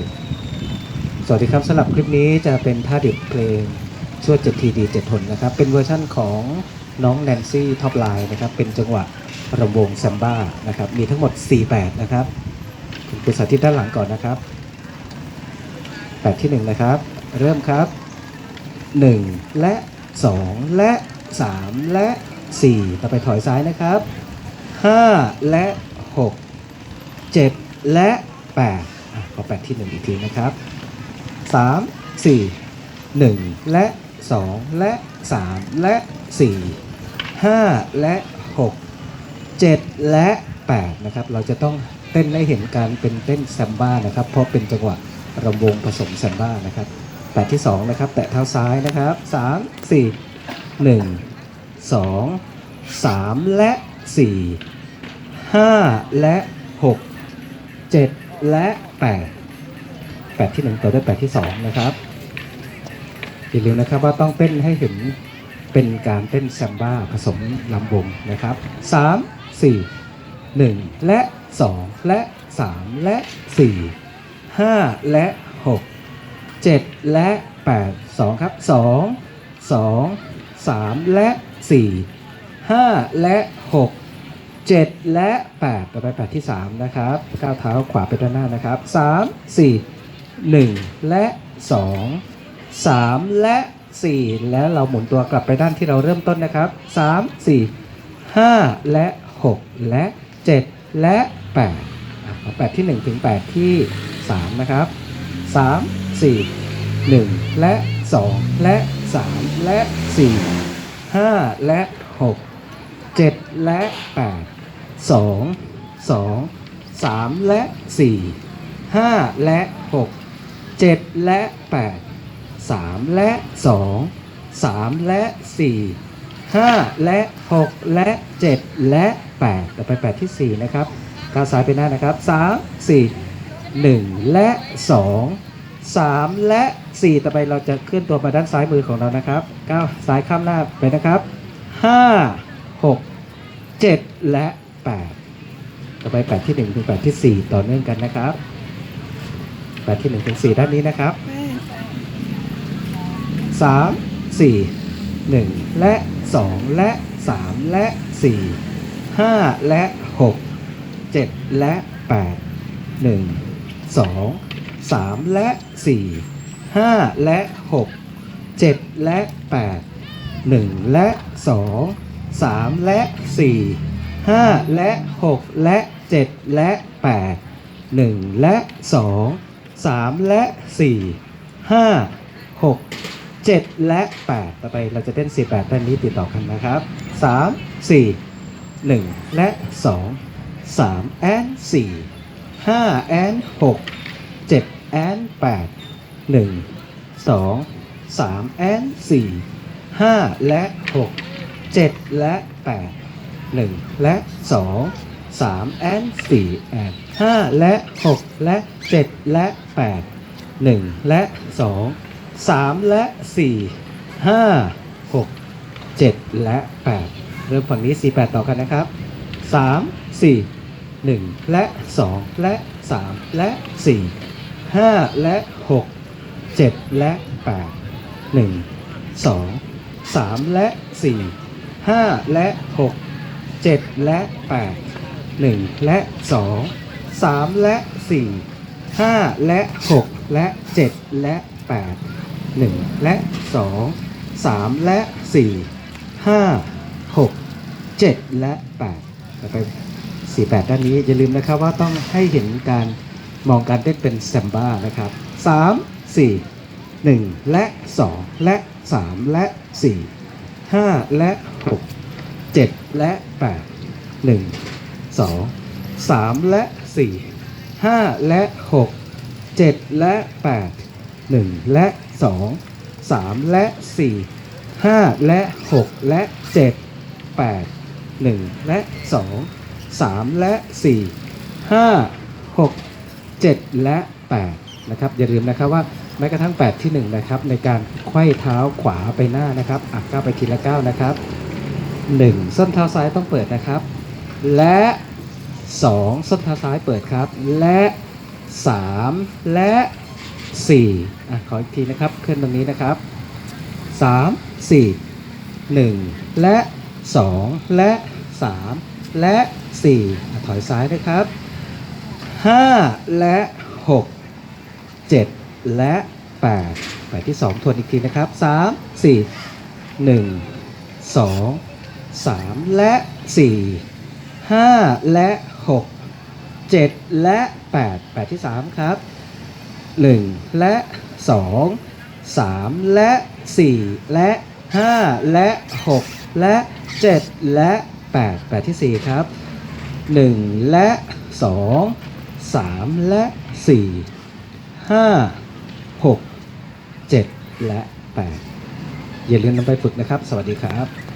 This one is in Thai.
ถึง สวัสดีครับสำหรับคลิปนี้จะเป็นท่าดิบเพลงช่วยเจ็ดทีดีเจ็ดทนนะครับ เป็นเวอร์ชั่นของน้องแนนซี่ท็อปไลน์นะครับ เป็นจังหวะรำวงแซมบ้านะครับ มีทั้งหมด4แบบนะครับ คุณครูสาธิตด้านหลังก่อนนะครับแบบที่ 1 นะครับ เริ่มครับ 1 และ 2 และ 3 และ 4 ต่อไปถอยซ้ายนะครับ 5 และ 6 7 และ 8 ขอแปดที่ 1 อีกทีนะครับ 3 4 1 และ 2 และ 3 และ 4 5 และ 6 7 และ 8 นะครับ เราจะต้องเต้นให้เห็นการเป็นเต้นแซมบ้านะครับ เพราะเป็นจังหวะรำวงผสมแซมบ้านะครับแบบที่ 2 นะครับ แตะเท้าซ้ายนะครับ 3 4 1 2 3 และ 4 5 และ 6 7 และ8แปดที่หนึ่งต่อด้วยแปดที่สองนะครับอย่าลืมนะครับว่าต้องเต้นให้เห็นเป็นการเต้นแซมบ้าผสมลำวงนะครับสามสี่หนึ่งและสองและสามและสี่ห้าและหกเจ็ดและแปดสองครับสองสองสามและสี่ห้าและห กเจ็ดและแปดต่อไปแปดที่สามนะครับก้าวเท้าขวาไปด้านหน้านะครับสามสี่หนึ่งและสองสามและสี่แล้วเราหมุนตัวกลับไปด้านที่เราเริ่มต้นนะครับสามสี่ห้าและหกและเจ็ดและแปดอะเอาแปดที่หนึ่งถึงแปดที่สามนะครับสามสี่หนึ่งและสองและสามและสี่ห้าและหก เจ็ดและแปดสองสองสามและสี่ห้าและหกเจ็ดและแปดสามและสองสามและสี่ห้าและหกและเจ็ดและแปดต่อไปแปดที่สี่นะครับก้าวซ้ายไปหน้านะครับสามสี่หนึ่งและสองสามและสี่ต่อไปเราจะเคลื่อนตัวมาด้านซ้ายมือของเรานะครับก้าวซ้ายข้ามหน้าไปนะครับห้าหก เจ็ดและแปดต่อไปแปดที่หนึ่งถึงแปดที่สี่ต่อเนื่องกันนะครับแปดที่หนึ่งถึงสี่ด้านนี้นะครับสามสี่หนึ่งและสองและสามและสี่ห้าและหกเจ็ดและแปดหนึ่งสองสามและสี่ห้าและหกเจ็ดและแปดหนึ่งและส องสามและสี่ห้าและหกและเจ็ดและแปดหนึ่งและสองสามและสี่ห้าหกเจ็ดและแปดต่อไปเราจะเต้นสี่แปดด้านนี้ติดต่อกันนะครับสามสี่หนึ่งและสองสามแอนสี่ห้าแอนหกเจ็ดแอนแปดหนึ่งสองสามแอนสี่ห้าและห กเจ็ดและแปดหนึ่งและสองสามแอนสี่แอนห้าและหกและเจ็ดและแปดหนึ่งและสองสามและสี่ห้าหกเจ็ดและแปดเริ่มฝั่งนี้สี่แปดต่อกันนะครับสามสี่หนึ่งและสองและสามและสี่ห้าและหกเจ็ดและแปดหนึ่งสองสามและสี่ ห้าและหกเจ็ดและแปดหนึ่งและสองสามและสี่ห้าและหกและเจ็ดและแปดหนึ่งและสองสามและสี่ห้าหกเจ็ดและแปดต่อไปสี่แปดด้านนี้อย่าลืมนะครับว่าต้องให้เห็นการมองการเต้นเป็นแซมบ้านะครับสามสี่หนึ่งและสองและสามและสี่ ห้าและหกเจ็ดและแปดหนึ่งสองสามและสี่ห้าและหกเจ็ดและแปดหนึ่งและสองสามและสี่ห้าและหกและเจ็ดแปดหนึ่งและสองสามและสี่ห้าหก7และ 8 นะครับ อย่าลืมนะครับว่า แม้กระทั่ง8ที่1นะครับในการไขว้เท้าขวาไปหน้านะครับอะก้าวไปทีละก้าวนะครับ 1 ส้นเท้าซ้ายต้องเปิดนะครับ และ 2 ส้นเท้าซ้ายเปิดครับ และ 3 และ4อะขออีกทีนะครับเคลื่อนตรงนี้นะครับ 3 4 1 และ 2 และ 3 และ4อะถอยซ้ายนะครับ 5 และ 6 7 และ8ไปที่ 2 ทวนอีกทีนะครับ 3 4 1 2 3 และ 4 5 และ 6 7 และ 8 8 ที่ 3 ครับ 1 และ 2 3 และ 4 และ 5 และ 6 และ 7 และ 8 8 ที่ 4 ครับ 1 และ 2 3 และ 4 5 6 7 และ 8 อย่าลืมนำไปฝึกนะครับ สวัสดีครับ